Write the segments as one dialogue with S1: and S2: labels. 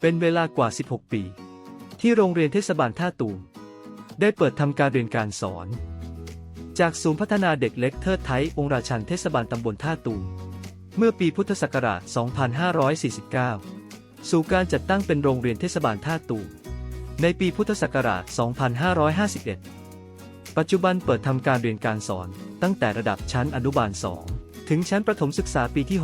S1: เป็นเวลากว่า 16 ปี ที่โรงเรียนเทศบาลท่าตูม ได้เปิดทำการเรียนการสอน จากศูนย์พัฒนาเด็กเล็กเทิดไทยองค์ราชันเทศบาลตำบลท่าตูม เมื่อปีพุทธศักราช 2549 สู่การจัดตั้งเป็นโรงเรียนเทศบาลท่าตูม ในปีพุทธศักราช 2551 ปัจจุบันเปิดทำการเรียนการสอนตั้งแต่ระดับชั้นอนุบาล 2 ถึงชั้นประถมศึกษาปีที่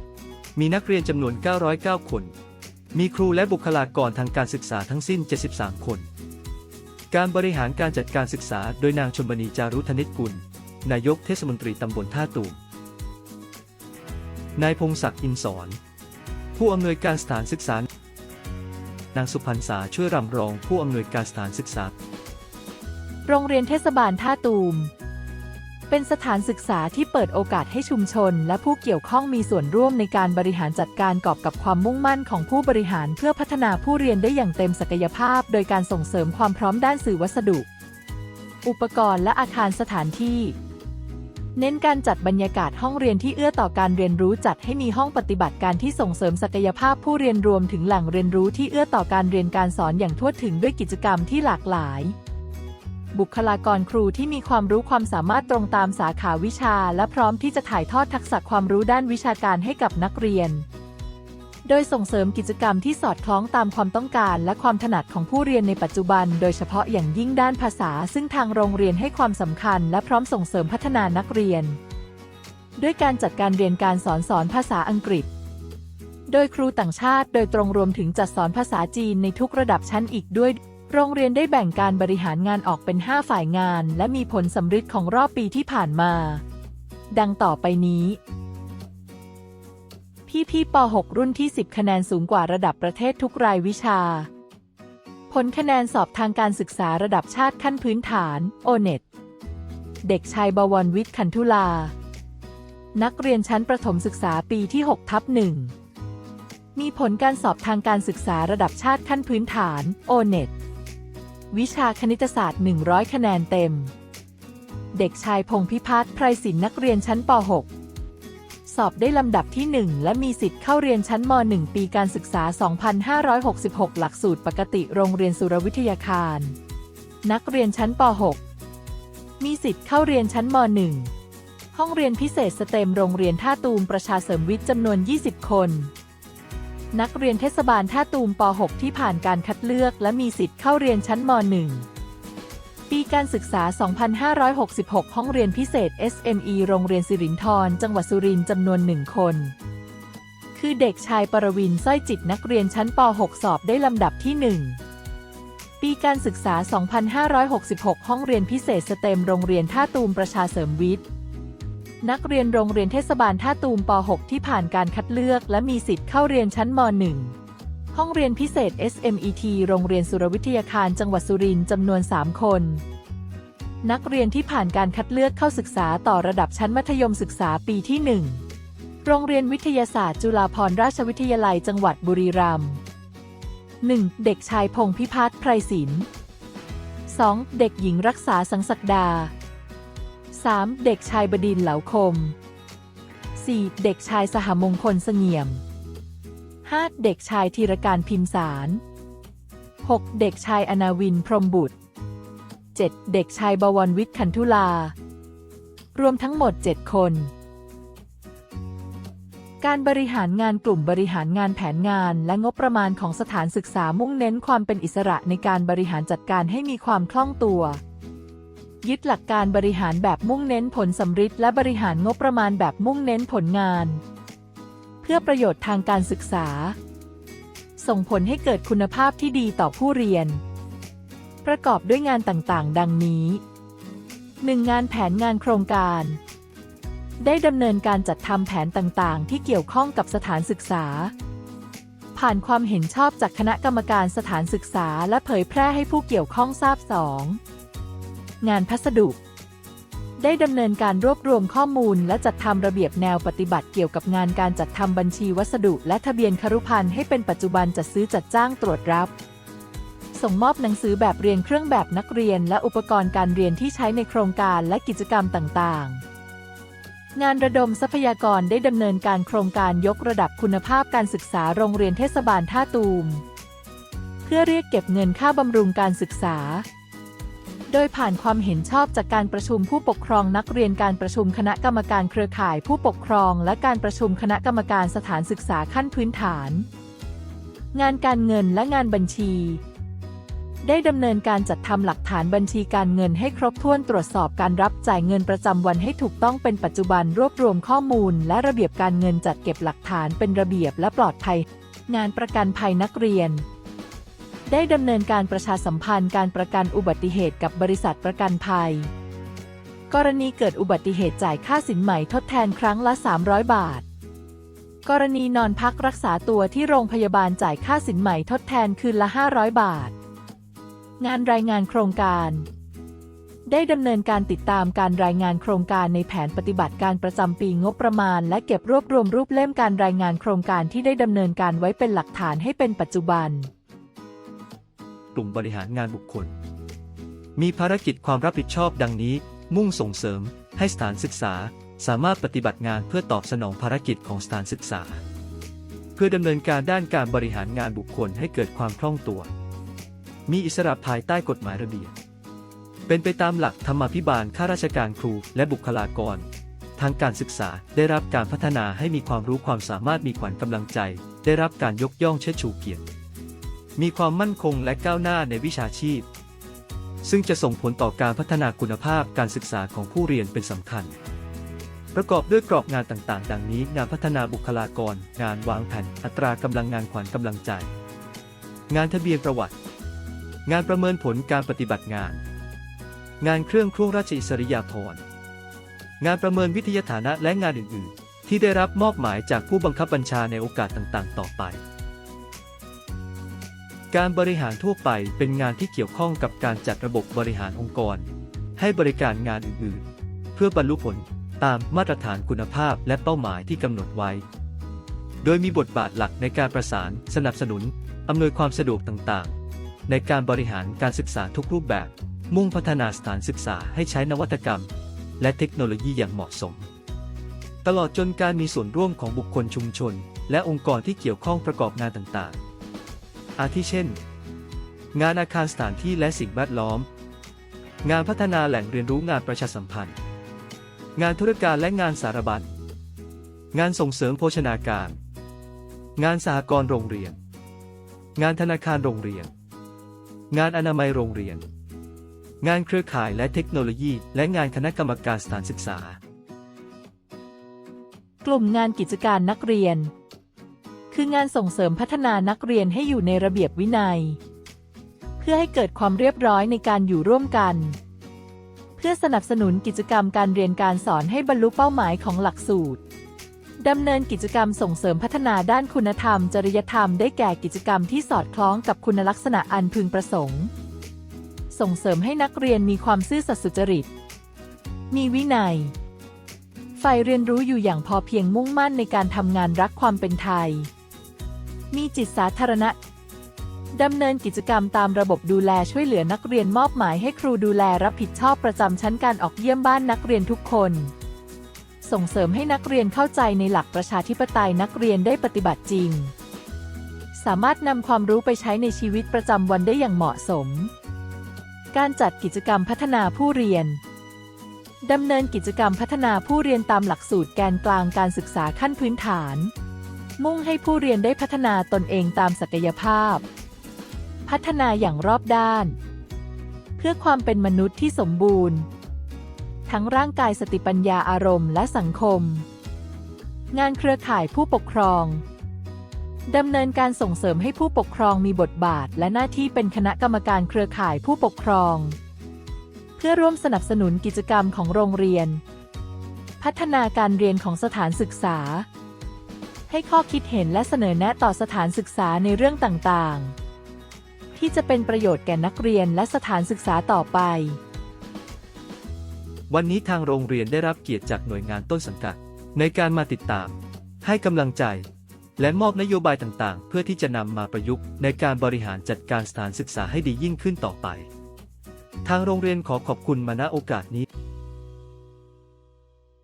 S1: 6 มีนักเรียนจำนวน 909 คน มีครูและบุคลากรทางการศึกษาทั้งสิ้น 73 คน การบริหารการจัดการศึกษาโดยนางชมบณีจารุธนิตกุล นายกเทศมนตรีตำบลท่าตูมนายพงศักดิ์อินสอนผู้อำนวยการสถานศึกษา นางสุพรรณษาช่วยรำรองผู้อำนวยการสถานศึกษา
S2: โรงเรียนเทศบาลท่าตูม เป็นสถานศึกษาที่เปิดโอกาสให้ชุมชน และผู้เกี่ยวข้องมีส่วนร่วมในการบริหารจัดการกอบกับความมุ่งมั่นของผู้บริหารเพื่อพัฒนาผู้เรียนได้อย่างเต็มศักยภาพ โดยการส่งเสริมความพร้อมด้านสื่อวัสดุ อุปกรณ์และอาคารสถานที่ เน้นการจัดบรรยากาศห้องเรียนที่เอื้อต่อการเรียนรู้จัดให้มีห้องปฏิบัติการที่ส่งเสริมศักยภาพผู้เรียนรวมถึงแหล่งเรียนรู้ที่เอื้อต่อการเรียนการสอนอย่างทั่วถึงด้วยกิจกรรมที่หลากหลาย บุคลากรครูที่มีความรู้ความสามารถตรงตามสาขาวิชา และพร้อมที่จะถ่ายทอดทักษะความรู้ด้านวิชาการให้กับนักเรียน โดยส่งเสริมกิจกรรมที่สอดคล้องตามความต้องการและความถนัดของผู้เรียนในปัจจุบัน โดยเฉพาะอย่างยิ่งด้านภาษา ซึ่งทางโรงเรียนให้ความสำคัญ และพร้อมส่งเสริมพัฒนานักเรียน ด้วยการจัดการเรียนการสอนสอนภาษาอังกฤษโดยครูต่างชาติโดยตรงรวมถึงจัดสอนภาษาจีนในทุกระดับชั้นอีกด้วย โรงเรียนได้แบ่งการบริหารงานออกเป็น 5 ฝ่ายงาน และมีผลสำฤทธิ์ของรอบปีที่ผ่านมา ดังต่อไปนี้ พี่พี่ป .6 รุ่นที่ 10 คะแนนสูงกว่าระดับประเทศทุกรายวิชา ผลคะแนนสอบทางการศึกษาระดับชาติขั้นพื้นฐานโอเน็ตเด็กชายบวรวิทย์ขันธุลา นักเรียนชั้นประถมศึกษาปีที่ 6 ทับหนึ่งมีผลการสอบทางการศึกษาระดับชาติขั้นพื้นฐานโอเน็ต วิชาคณิตศาสตร์ 100 คะแนนเต็ม เด็กชายพงพิพัฒน์ไพรศิลป์นักเรียนชั้นป .6 สอบได้ลำดับที่ 1 และมีสิทธิ์เข้าเรียนชั้นม .1 ปีการศึกษา 2566 หลักสูตรปกติโรงเรียนสุรวิทยาคาร นักเรียนชั้นป .6 มีสิทธิ์เข้าเรียนชั้นม .1 ห้องเรียนพิเศษสเต็มโรงเรียนท่าตูมประชาเสริมวิทย์จำนวน 20 คน นักเรียนเทศบาลท่าตูมป .6 ที่ผ่านการคัดเลือก และมีสิทธิ์เข้าเรียนชั้นม .1 ปีการศึกษา 2566 ห้องเรียนพิเศษ SME โรงเรียนสิรินธร จังหวัดสุรินทร์จำนวนหนึ่งคน คือเด็กชายปรวินสร้อยจิตนักเรียนชั้นป .6 สอบได้ลำดับที่ 1ปีการศึกษา 2566 ห้องเรียนพิเศษสเต็มโรงเรียนท่าตูมประชาเสริมวิทย์ นักเรียนโรงเรียนเทศบาลท่าตูมป .6 ที่ผ่านการคัดเลือก และมีสิทธิ์เข้าเรียนชั้นม .1 ห้องเรียนพิเศษ SMET โรงเรียนสุรวิทยาคารจังหวัดสุรินทร์จำนวน 3 คน นักเรียนที่ผ่านการคัดเลือกเข้าศึกษาต่อระดับชั้นมัธยมศึกษาปีที่ 1 โรงเรียนวิทยาศาสตร์ จุฬาภรณราชวิทยาลัยจังหวัดบุรีรัมย์ 1. เด็กชายพงพิพัฒน์ไพรศิลป์ 2. เด็กหญิงรักษาสังศักดา 3. เด็กชายบดินเหลาคม 4. เด็กชายสหมงคลเสงี่ยม 5. เด็กชายธีรการพิมสาร 6. เด็กชายอนาวินพรหมบุตร 7. เด็กชายบวรวิทย์ขันธุลา รวมทั้งหมด 7 คน การบริหารงานกลุ่มบริหารงานแผนงานและงบประมาณของสถานศึกษามุ่งเน้นความเป็นอิสระในการบริหารจัดการให้มีความคล่องตัว ยึดหลักการบริหารแบบมุ่งเน้นผลสำฤทธิ์และบริหารงบประมาณแบบมุ่งเน้นผลงาน เพื่อประโยชน์ทางการศึกษา ส่งผลให้เกิดคุณภาพที่ดีต่อผู้เรียน ประกอบด้วยงานต่างๆ ดังนี้ 1. งานแผนงานโครงการ ได้ดำเนินการจัดทำแผนต่างๆ ที่เกี่ยวข้องกับสถานศึกษาผ่านความเห็นชอบจากคณะกรรมการสถานศึกษาและเผยแพร่ให้ผู้เกี่ยวข้องทราบ 2. งานพัสดุ ได้ดำเนินการรวบรวมข้อมูล และจัดทำระเบียบแนวปฏิบัติเกี่ยวกับงานการจัดทำบัญชีวัสดุ และทะเบียนครุพันธ์ให้เป็นปัจจุบันจัดซื้อจัดจ้างตรวจรับ ส่งมอบหนังสือแบบเรียนเครื่องแบบนักเรียน และอุปกรณ์การเรียนที่ใช้ในโครงการและกิจกรรมต่างๆงานระดมทรัพยากรได้ดำเนินการโครงการยกระดับคุณภาพการศึกษาโรงเรียนเทศบาลท่าตูม เพื่อเรียกเก็บเงินค่าบำรุงการศึกษา โดยผ่านความเห็นชอบจากการประชุมผู้ปกครองนักเรียนการประชุมคณะกรรมการเครือข่ายผู้ปกครอง และการประชุมคณะกรรมการสถานศึกษาขั้นพื้นฐาน งานการเงินและงานบัญชี ได้ดำเนินการจัดทำหลักฐานบัญชีการเงินให้ครบถ้วนตรวจสอบการรับจ่ายเงินประจำวันให้ถูกต้องเป็นปัจจุบันรวบรวมข้อมูล และระเบียบการเงินจัดเก็บหลักฐานเป็นระเบียบและปลอดภัย งานประกันภัยนักเรียน ได้ดำเนินการประชาสัมพันธ์การประกันอุบัติเหตุกับบริษัทประกันภัย กรณีเกิดอุบัติเหตุจ่ายค่าสินใหม่ทดแทนครั้งละ 300 บาท กรณีนอนพักรักษาตัวที่โรงพยาบาลจ่ายค่าสินใหม่ทดแทนคืนละ 500 บาท งานรายงานโครงการ ได้ดำเนินการติดตามการรายงานโครงการในแผนปฏิบัติการประจำปีงบประมาณ และเก็บรวบรวมรูปเล่มการรายงานโครงการที่ได้ดำเนินการไว้เป็นหลักฐานให้เป็นปัจจุบัน
S1: กลุ่มบริหารงานบุคคล มีภารกิจความรับผิดชอบดังนี้ มุ่งส่งเสริม ให้สถานศึกษา สามารถปฏิบัติงานเพื่อตอบสนองภารกิจของสถานศึกษา เพื่อดำเนินการด้านการบริหารงานบุคคลให้เกิดความคล่องตัว มีอิสระภายใต้กฎหมายระเบียบเป็นไปตามหลักธรรมาภิบาลข้าราชการครูและบุคลากร ทางการศึกษาได้รับการพัฒนาให้มีความรู้ความสามารถมีขวัญกำลังใจ ได้รับการยกย่องเชิดชูเกียรติ มีความมั่นคงและก้าวหน้าในวิชาชีพ ซึ่งจะส่งผลต่อการพัฒนาคุณภาพการศึกษาของผู้เรียนเป็นสำคัญ ประกอบด้วยกรอบงานต่างๆ ดังนี้ งานพัฒนาบุคลากร งานวางแผนอัตรากำลังงานขวัญกำลังใจ งานทะเบียนประวัติ งานประเมินผลการปฏิบัติงาน งานเครื่องคร่วงราชอิสริยาภรณ์งานประเมินวิทยาฐานะและงานอื่น ๆ ที่ได้รับมอบหมายจากผู้บังคับบัญชาในโอกาสต่าง ๆ ต่อไป การบริหารทั่วไปเป็นงานที่เกี่ยวข้องกับการจัดระบบบริหารองค์กร ให้บริการงานอื่นๆ เพื่อบรรลุผลตามมาตรฐานคุณภาพและเป้าหมายที่กำหนดไว้ โดยมีบทบาทหลักในการประสาน สนับสนุน อำนวยความสะดวกต่างๆ ในการบริหารการศึกษาทุกรูปแบบ มุ่งพัฒนาสถานศึกษาให้ใช้นวัตกรรม และเทคโนโลยีอย่างเหมาะสม ตลอดจนการมีส่วนร่วมของบุคคลชุมชน และองค์กรที่เกี่ยวข้องประกอบงานต่างๆ อาทิเช่น งานอาคารสถานที่และสิ่งแวดล้อม งานพัฒนาแหล่งเรียนรู้งานประชาสัมพันธ์ งานธุรการและงานสารบัญ งานส่งเสริมโภชนาการ งานสหกรณ์โรงเรียน งานธนาคารโรงเรียน งานอนามัยโรงเรียน งานเครือข่ายและเทคโนโลยี และงานคณะกรรมการสถานศึกษา
S2: กลุ่มงานกิจการนักเรียน คืองานส่งเสริมพัฒนานักเรียนให้อยู่ในระเบียบวินัย เพื่อให้เกิดความเรียบร้อยในการอยู่ร่วมกัน เพื่อสนับสนุนกิจกรรมการเรียนการสอนให้บรรลุเป้าหมายของหลักสูตรดำเนินกิจกรรมส่งเสริมพัฒนาด้านคุณธรรม จริยธรรมได้แก่กิจกรรมที่สอดคล้องกับคุณลักษณะอันพึงประสงค์ ส่งเสริมให้นักเรียนมีความซื่อสัตย์สุจริต มีวินัยใฝ่เรียนรู้อยู่อย่างพอเพียงมุ่งมั่นในการทำงานรักความเป็นไทย มีจิตสาธารณะดำเนินกิจกรรมตามระบบดูแลช่วยเหลือนักเรียนมอบหมายให้ครูดูแลรับผิดชอบประจำชั้นการออกเยี่ยมบ้านนักเรียนทุกคน ส่งเสริมให้นักเรียนเข้าใจในหลักประชาธิปไตยนักเรียนได้ปฏิบัติจริง สามารถนำความรู้ไปใช้ในชีวิตประจำวันได้อย่างเหมาะสม การจัดกิจกรรมพัฒนาผู้เรียนดำเนินกิจกรรมพัฒนาผู้เรียนตามหลักสูตรแกนกลางการศึกษาขั้นพื้นฐาน มุ่งให้ผู้เรียนได้พัฒนาตนเองตามศักยภาพ พัฒนาอย่างรอบด้าน เพื่อความเป็นมนุษย์ที่สมบูรณ์ ทั้งร่างกายสติปัญญาอารมณ์และสังคม งานเครือข่ายผู้ปกครองดำเนินการส่งเสริมให้ผู้ปกครองมีบทบาท และหน้าที่เป็นคณะกรรมการเครือข่ายผู้ปกครอง เพื่อร่วมสนับสนุนกิจกรรมของโรงเรียน พัฒนาการเรียนของสถานศึกษา ให้ข้อคิดเห็นและเสนอแนะต่อสถานศึกษาในเรื่องต่างๆ ที่จะเป็นประโยชน์แก่นักเรียนและสถานศึกษาต่อไป
S1: วันนี้ทางโรงเรียนได้รับเกียรติจากหน่วยงานต้นสังกัด ในการมาติดตาม ให้กำลังใจ และมอบนโยบายต่างๆ เพื่อที่จะนำมาประยุกต์ในการบริหารจัดการสถานศึกษาให้ดียิ่งขึ้นต่อไป ทางโรงเรียนขอขอบคุณมาณโอกาสนี้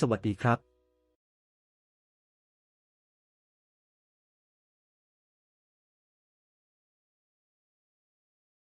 S1: สวัสดีครับ